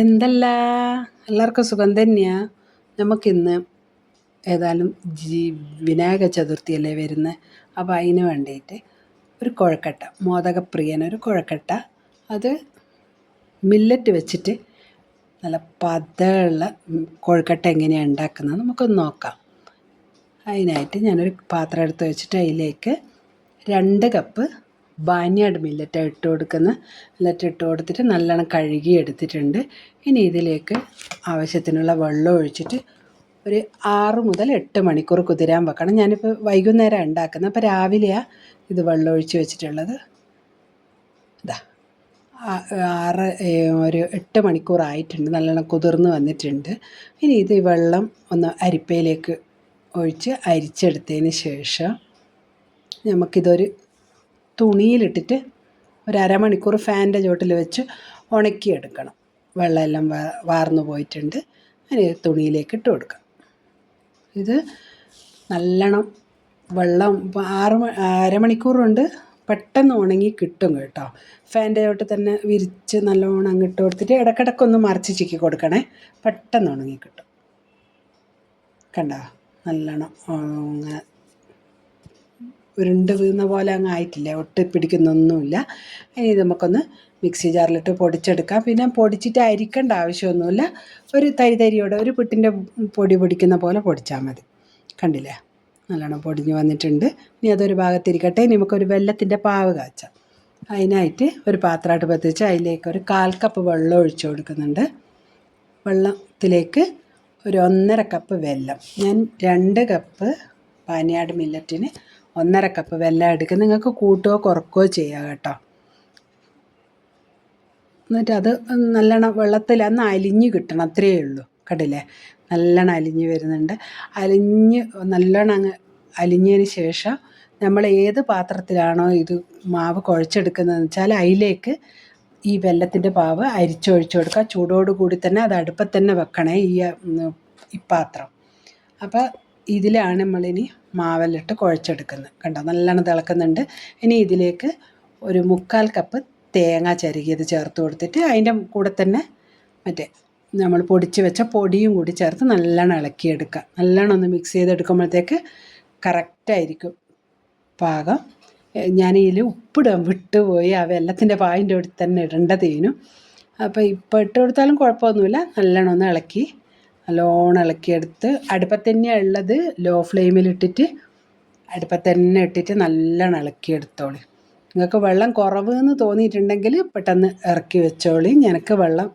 എന്തല്ല? എല്ലാവർക്കും സുഖം തന്നെയാണ് നമുക്കിന്ന് ഏതായാലും ജീ വിനായക ചതുർത്ഥിയല്ലേ വരുന്നത് അപ്പോൾ അതിന് വേണ്ടിയിട്ട് ഒരു കുഴക്കട്ട മോദകപ്രിയൻ ഒരു കുഴക്കട്ട. അത് മില്ലറ്റ് വെച്ചിട്ട് നല്ല പതയുള്ള കുഴക്കട്ട എങ്ങനെയാണ് ഉണ്ടാക്കുന്നത് നമുക്കൊന്ന് നോക്കാം. അതിനായിട്ട് ഞാനൊരു പാത്രം എടുത്ത് വെച്ചിട്ട് അതിലേക്ക് രണ്ട് കപ്പ് ബാന്യാഡ് മില്ലറ്റ് ഇട്ട് കൊടുക്കുന്ന. മില്ലറ്റ് ഇട്ട് കൊടുത്തിട്ട് നല്ലോണം കഴുകി എടുത്തിട്ടുണ്ട്. ഇനി ഇതിലേക്ക് ആവശ്യത്തിനുള്ള വെള്ളം ഒഴിച്ചിട്ട് ഒരു ആറ് മുതൽ എട്ട് മണിക്കൂർ കുതിരാൻ വെക്കണം. ഞാനിപ്പോൾ വൈകുന്നേരം ഉണ്ടാക്കുന്നത്. അപ്പോൾ രാവിലെയാണ് ഇത് വെള്ളം ഒഴിച്ച് വെച്ചിട്ടുള്ളത്. ഇതാ ആറ് ഒരു എട്ട് മണിക്കൂറായിട്ടുണ്ട് നല്ലോണം കുതിർന്ന് വന്നിട്ടുണ്ട്. ഇനി ഇത് വെള്ളം ഒന്ന് അരിപ്പയിലേക്ക് ഒഴിച്ച് അരിച്ചെടുത്തതിന് ശേഷം നമുക്കിതൊരു തുണിയിലിട്ടിട്ട് ഒരു അരമണിക്കൂർ ഫാനിന്റെ ചോട്ടിൽ വെച്ച് ഉണക്കിയെടുക്കണം. വെള്ളമെല്ലാം വാർന്നു പോയിട്ടുണ്ട്. അതിന് തുണിയിലേക്ക് ഇട്ട് കൊടുക്കാം. ഇത് നല്ലോണം വെള്ളം ആറ് അരമണിക്കൂറുണ്ട്. പെട്ടെന്ന് ഉണങ്ങി കിട്ടും കേട്ടോ. ഫാന്റെ ചോട്ടിൽ തന്നെ വിരിച്ച് നല്ലോണം അങ്ങിട്ട് കൊടുത്തിട്ട് ഇടക്കിടക്കൊന്ന് മറിച്ച് ചിക്കി കൊടുക്കണേ. പെട്ടെന്ന് ഉണങ്ങി കിട്ടും. കണ്ടോ? നല്ലോണം ഉരുണ്ട് വീഴുന്ന പോലെ അങ്ങ് ആയിട്ടില്ല ഒട്ടി പിടിക്കുന്നൊന്നുമില്ല. ഇനി നമുക്കൊന്ന് മിക്സി ജാറിലിട്ട് പൊടിച്ചെടുക്കാം. പിന്നെ പൊടിച്ചിട്ട് അരിക്കേണ്ട ആവശ്യമൊന്നുമില്ല. ഒരു തരി തരിയോടെ ഒരു പുട്ടിന്റെ പൊടി പൊടിക്കുന്ന പോലെ പൊടിച്ചാൽ മതി. കണ്ടില്ലേ? നല്ലോണം പൊടിഞ്ഞ് വന്നിട്ടുണ്ട്. ഇനി അതൊരു ഭാഗത്തിരിക്കട്ടെ. ഇനി നമുക്കൊരു വെള്ളത്തിന്റെ പാവ് കാച്ചാം. അതിനായിട്ട് ഒരു പാത്രമായിട്ട് പത്തിച്ച് അതിലേക്ക് ഒരു കാൽ കപ്പ് വെള്ളം ഒഴിച്ചു കൊടുക്കുന്നുണ്ട്. വെള്ളത്തിലേക്ക് ഒരു ഒന്നര കപ്പ് വെല്ലം. ഞാൻ രണ്ട് കപ്പ് പാനിയാട് മില്ലറ്റിന് ഒന്നര കപ്പ് വെല്ലം എടുക്കുക നിങ്ങൾക്ക് കൂട്ടുകയോ കുറക്കുകയോ ചെയ്യാം കേട്ടോ. എന്നിട്ട് അത് നല്ലോണം വെള്ളത്തിൽ അന്ന് അലിഞ്ഞ് കിട്ടണം. അത്രയേ ഉള്ളൂ. കണ്ടില്ലേ? നല്ലോണം അലിഞ്ഞ് വരുന്നുണ്ട്. അലിഞ്ഞ് നല്ലോണം അങ്ങ് അലിഞ്ഞതിന് ശേഷം നമ്മൾ ഏത് പാത്രത്തിലാണോ ഇത് മാവ് കുഴച്ചെടുക്കുന്നതെന്ന് വെച്ചാൽ അതിലേക്ക് ഈ വെല്ലത്തിന്റെ പാവ് അരിച്ചൊഴിച്ചു കൊടുക്കുക. ചൂടോടുകൂടി തന്നെ അത് അടുപ്പത്ത് തന്നെ വെക്കണേ ഈ ഈ പാത്രം. അപ്പോൾ ഇതിലാണ് നമ്മളിനി മാവെല്ലിട്ട് കുഴച്ചെടുക്കുന്നത്. കണ്ടോ? നല്ലോണം തിളക്കുന്നുണ്ട്. ഇനി ഇതിലേക്ക് ഒരു മുക്കാൽ കപ്പ് തേങ്ങ ചരുകിയത് ചേർത്ത് കൊടുത്തിട്ട് അതിന്റെ കൂടെ തന്നെ മറ്റേ നമ്മൾ പൊടിച്ച് വെച്ച പൊടിയും കൂടി ചേർത്ത് നല്ലോണം ഇളക്കിയെടുക്കുക. നല്ലോണം ഒന്ന് മിക്സ് ചെയ്തെടുക്കുമ്പോഴത്തേക്ക് കറക്റ്റായിരിക്കും പാകം. ഞാൻ ഇതിൽ ഉപ്പിടാൻ വിട്ടുപോയി. ആ വെള്ളത്തിന്റെ പായിന്റെ അടുത്ത് തന്നെ ഇടേണ്ടതേനു അപ്പോൾ ഇപ്പോൾ ഇട്ട് കൊടുത്താലും കുഴപ്പമൊന്നുമില്ല. നല്ലോണം ഒന്ന് ഇളക്കി നല്ലോണം ഇളക്കിയെടുത്ത് അടുപ്പത്ത് തന്നെയാണ് ഉള്ളത് ലോ ഫ്ലെയിമിലിട്ടിട്ട് അടുപ്പത്ത് തന്നെ ഇട്ടിട്ട് നല്ലോണം ഇളക്കിയെടുത്തോളി. നിങ്ങൾക്ക് വെള്ളം കുറവ് എന്ന് തോന്നിയിട്ടുണ്ടെങ്കിൽ പെട്ടെന്ന് ഇറക്കി വെച്ചോളി. നിനക്ക് വെള്ളം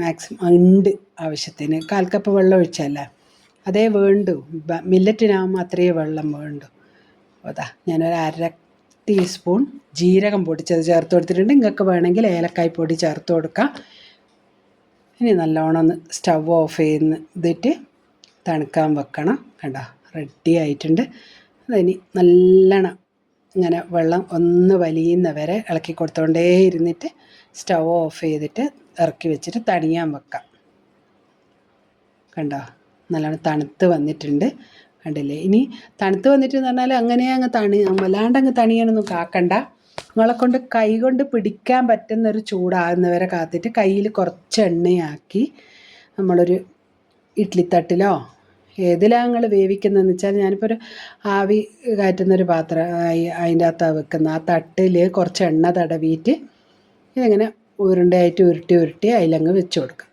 മാക്സിമം ഉണ്ട് ആവശ്യത്തിന്. കാൽ കപ്പ് വെള്ളം ഒഴിച്ചല്ലേ അതേ വേണ്ടു. മില്ലറ്റിനാകുമ്പോൾ അത്രയേ വെള്ളം വേണ്ടു. അതാ ഞാനൊരു അര ടീസ്പൂൺ ജീരകം പൊടിച്ചത് ചേർത്ത് കൊടുത്തിട്ടുണ്ട്. നിങ്ങൾക്ക് വേണമെങ്കിൽ ഏലക്കായ് പൊടി ചേർത്ത് കൊടുക്കാം. ഇനി നല്ലോണം ഒന്ന് സ്റ്റവ് ഓഫ് ചെയ്തിട്ട് തണുക്കാൻ വെക്കണം കണ്ടോ? റെഡി ആയിട്ടുണ്ട്. അതിനി നല്ലോണം ഇങ്ങനെ വെള്ളം ഒന്ന് വലിയുന്ന വരെ ഇളക്കി കൊടുത്തോണ്ടേ ഇരുന്നിട്ട് സ്റ്റവ് ഓഫ് ചെയ്തിട്ട് ഇറക്കി വെച്ചിട്ട് തണിയാൻ വെക്കാം. കണ്ടോ? നല്ലോണം തണുത്ത് വന്നിട്ടുണ്ട്. കണ്ടില്ലേ? ഇനി തണുത്ത് വന്നിട്ട് എന്ന് പറഞ്ഞാൽ അങ്ങനെ അങ്ങ് തണി വല്ലാണ്ട് അങ്ങ് തണിയാനൊന്നും കാക്കണ്ട. നിങ്ങളെ കൊണ്ട് കൈ കൊണ്ട് പിടിക്കാൻ പറ്റുന്നൊരു ചൂടാകുന്നവരെ കാത്തിട്ട് കയ്യിൽ കുറച്ച് എണ്ണയാക്കി നമ്മളൊരു ഇഡ്ലിത്തട്ടിലോ ഏതിലാണ് നിങ്ങൾ വേവിക്കുന്നതെന്ന് വെച്ചാൽ ഞാനിപ്പോൾ ഒരു ആവി കയറ്റുന്നൊരു പാത്രം അതിന്റെ അകത്താണ് വെക്കുന്നത്. ആ തട്ടിൽ കുറച്ച് എണ്ണ തടവിയിട്ട് ഇതിങ്ങനെ ഉരുണ്ടയായിട്ട് ഉരുട്ടി ഉരുട്ടി അതിലങ്ങ് വെച്ച് കൊടുക്കുക.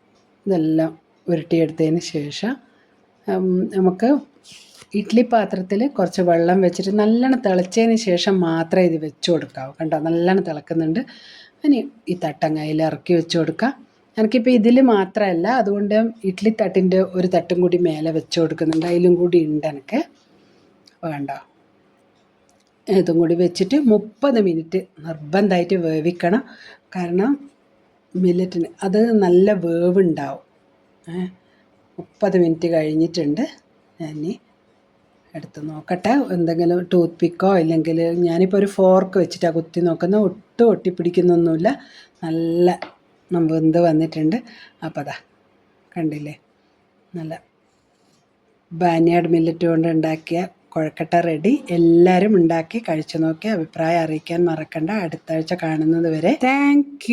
ഇതെല്ലാം ഉരുട്ടിയെടുത്തതിന് ശേഷം നമുക്ക് ഇഡ്ഡലി പാത്രത്തിൽ കുറച്ച് വെള്ളം വെച്ചിട്ട് നല്ലോണം തിളച്ചതിന് ശേഷം മാത്രമേ ഇത് വെച്ച് കൊടുക്കാവൂ. കണ്ടോ? നല്ലോണം തിളക്കുന്നുണ്ട്. ഇനി ഈ തട്ടങ്ങയിൽ ഇറക്കി വെച്ച് കൊടുക്കാം. എനിക്കിപ്പോൾ ഇതിൽ മാത്രമല്ല അതുകൊണ്ട് ഇഡ്ഡലി തട്ടിന്റെ ഒരു തട്ടും കൂടി മേലെ വെച്ച് കൊടുക്കുന്നുണ്ട്. അതിലും കൂടി ഉണ്ട് എനിക്ക്. വേണ്ട ഇതും കൂടി വെച്ചിട്ട് മുപ്പത് മിനിറ്റ് നിർബന്ധമായിട്ട് വേവിക്കണം. കാരണം മില്ലറ്റിന് അത് നല്ല വേവുണ്ടാവും. മുപ്പത് മിനിറ്റ് കഴിഞ്ഞിട്ടുണ്ട്. ഞാൻ എടുത്ത് നോക്കട്ടെ. എന്തെങ്കിലും ടൂത്ത് പിക്കോ ഇല്ലെങ്കിൽ ഞാനിപ്പോൾ ഒരു ഫോർക്ക് വെച്ചിട്ടാണ് കുത്തി നോക്കുന്നത് ഒട്ടും ഒട്ടിപ്പിടിക്കുന്നൊന്നുമില്ല. നല്ല വെന്ത് വന്നിട്ടുണ്ട്. അപ്പോൾ അതാ കണ്ടില്ലേ? നല്ല ബാനിയാഡ് മില്ലറ്റ് കൊണ്ട് ഉണ്ടാക്കിയ കുഴക്കട്ട റെഡി. എല്ലാവരും ഉണ്ടാക്കി കഴിച്ചു നോക്കി. അഭിപ്രായം അറിയിക്കാൻ മറക്കണ്ട. അടുത്ത ആഴ്ച കാണുന്നത് വരെ. താങ്ക്